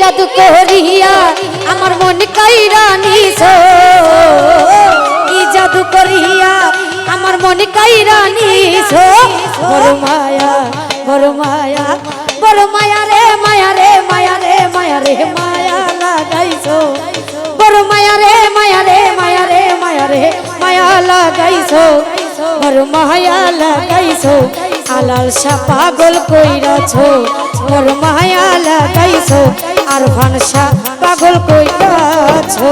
জাদু করিয়া আমার মন কাইরা নিছ। কি জাদু করিয়া আমার মন কাইরা নিছ। বড় মায়া বড় মায়া বড় মায়া রে মায়া রে মায়া রে মায়া রে, মায়া লাগাইছ। বড় মায়া রে মায়া রে মায়া রে মায়া রে, মায়া লাগাইছ। বড় মায়া লাগাইছ আলাল সা পাগল কইরাছ। বড় মায়া লাগাইছ আর ভানসা পাগল কইতাছো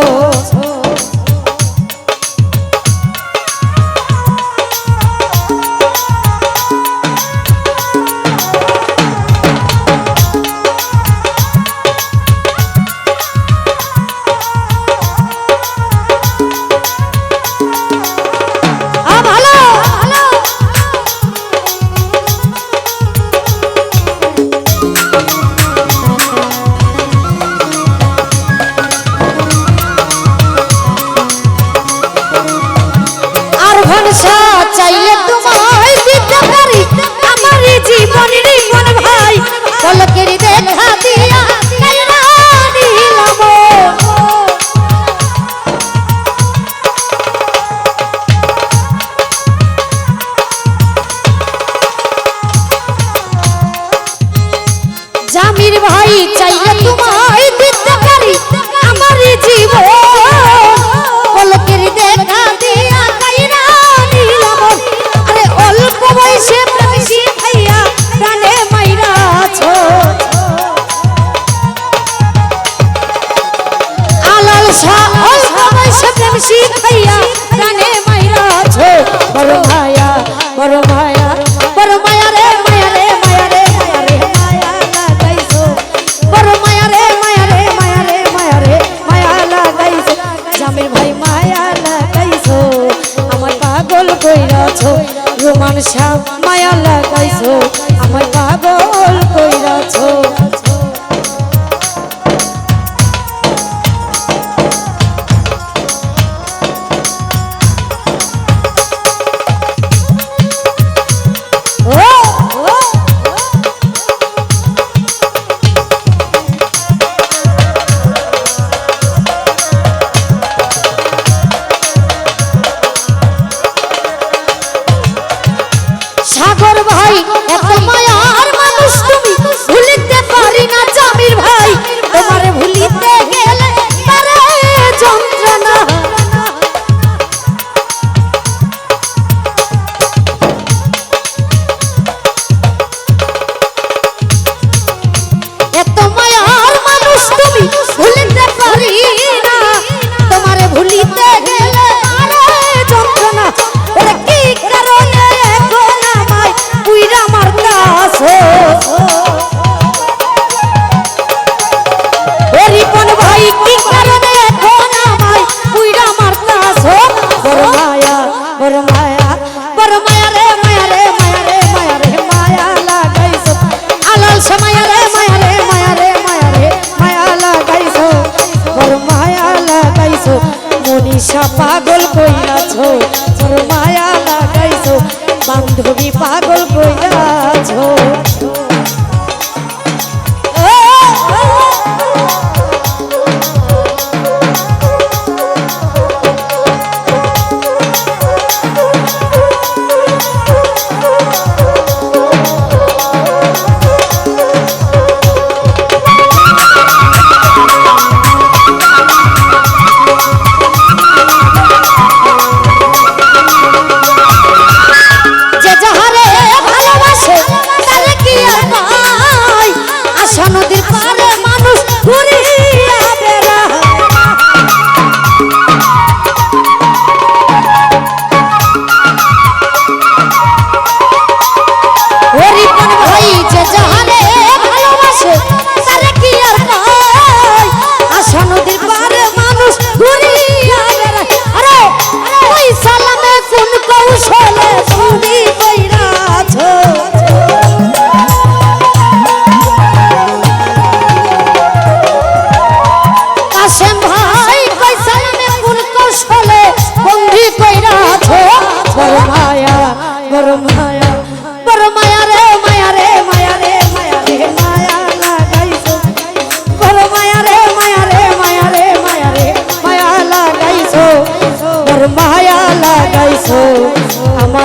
মায়া লাগাইছো। বান্ধবী পাগল কইয়াছো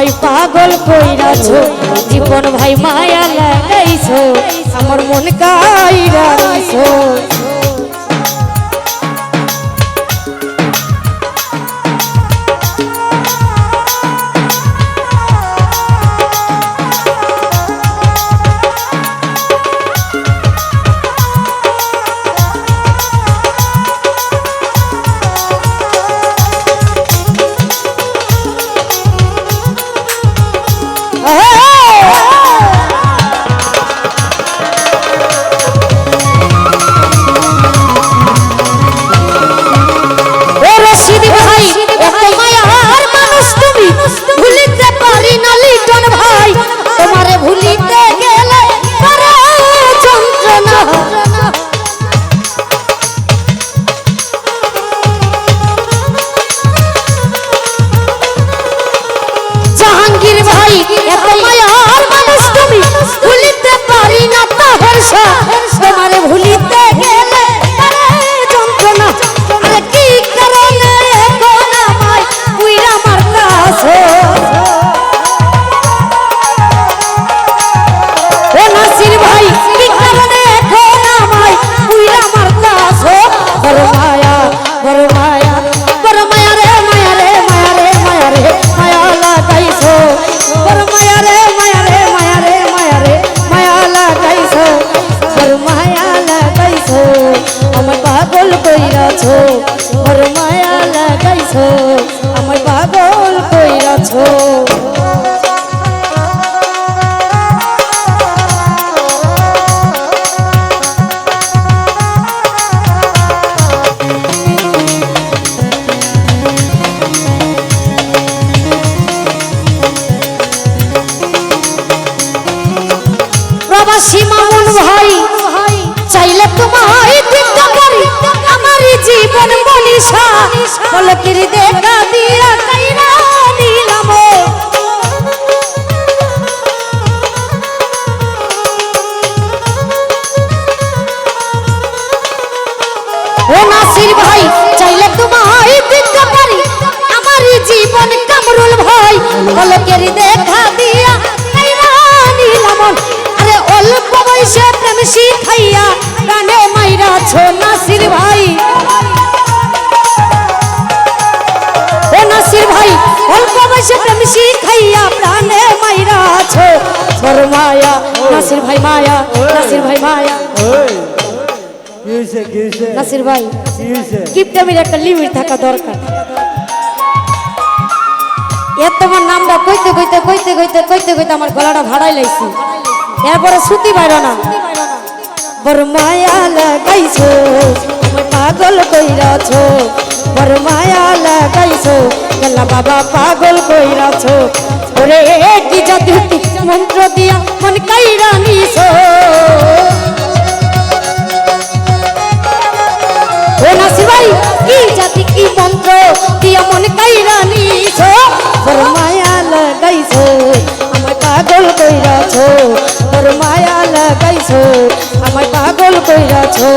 আমায় পাগল কইরাছো জীবন ভাই মায়া লাগাইছো আমার মন কাইরাইছো এত মায়ার মানুষ তুমি ভুলিতে পারি না তাহের শাহ পলকের দেখা দিয়া কাইরা দিলাম। ও নাসির ভাই, চাইলে তোমায় দিতে পারি। আমার জীবন কামরুল ভাই, পলকের দেখা দিয়া কাইরা দিলাম। আরে অল্প বয়সে ভাই। বড় মায়া নাসির ভাই মায়া নাসির ভাই মায়া। নাসির ভাই কিপটামির একটা লিমিট থাকা দরকার। এর তোমার নামটা কইতে কইতে কইতে কইতে কইতে কইতে আমার গলাটা ভাড়াই লাইছি। এরপরে সুতি বাইর না। বড় মায়া লাগাইছো পাগল কইরাছো। বড় মায়া লাগাইছো, গেলা বাবা পাগল কইরাছো। ওরে, কি জাদু মন্ত্র দিয়া মন কাইরা নিছো? ও নাসির ভাই কি জাতি, কি মন্ত্র দিয়া মন কাইরা নিছো? তোর মায়া লাগাইছো, আমায় পাগল কইরাছো। তোর মায়া লাগাইছো, আমায় পাগল কইরাছো।